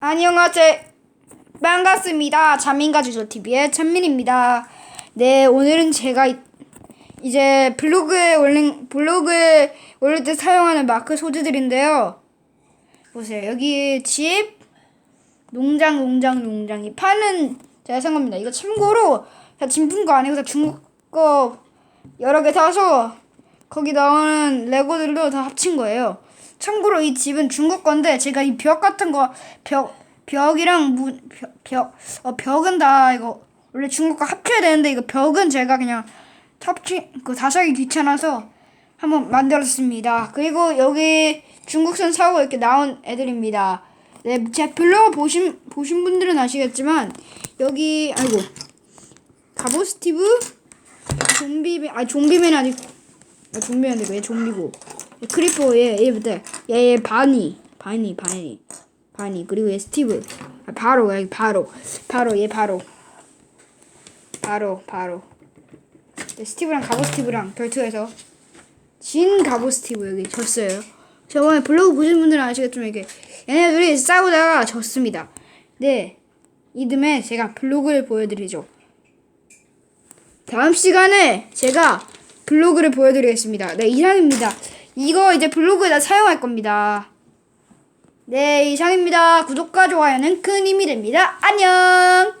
안녕하세요. 반갑습니다. 자민가 주소 TV의 찬민입니다. 네, 오늘은 제가 이- 이제 블로그에 올린 블로그에 올릴 때 사용하는 마크 소재들인데요. 보세요. 여기 집, 농장, 농장, 농장이 파는 제가 산 겁니다. 이거 참고로 다 진품 거 아니고 다 중국 거 여러 개 사서 거기 나오는 레고들도 다 합친 거예요. 참고로 이 집은 중국 건데 제가 이 벽 같은 거 벽 벽이랑 문벽 어, 벽은 다 이거 원래 중국 거 합쳐야 되는데 이거 벽은 제가 그냥 합치 그 다시하기 귀찮아서 한번 만들었습니다. 그리고 여기 중국산 사고 이렇게 나온 애들입니다. 네, 제 블로그 보신 보신 분들은 아시겠지만 여기 아이고 가보 스티브 좀비맨 아 좀비맨 아니고 아 좀비맨 아니고 얘 좀비고 얘 크리퍼 얘 얘부터 얘, 얘 바니. 바니 바니. 바니. 그리고 얘 스티브. 아, 바로 여기 바로. 바로 얘 바로. 바로 바로. 얘 스티브랑 가보 스티브랑 별투해서. 진 가보 스티브 여기 졌어요. 저번에 블로그 보신 분들은 아시겠지만 이게 얘네들이 싸우다가 졌습니다. 네. 이듬해 제가 블로그를 보여드리죠. 다음 시간에 제가 블로그를 보여드리겠습니다. 네, 이상입니다. 이거 이제 블로그에다 사용할 겁니다. 네, 이상입니다. 구독과 좋아요는 큰 힘이 됩니다. 안녕!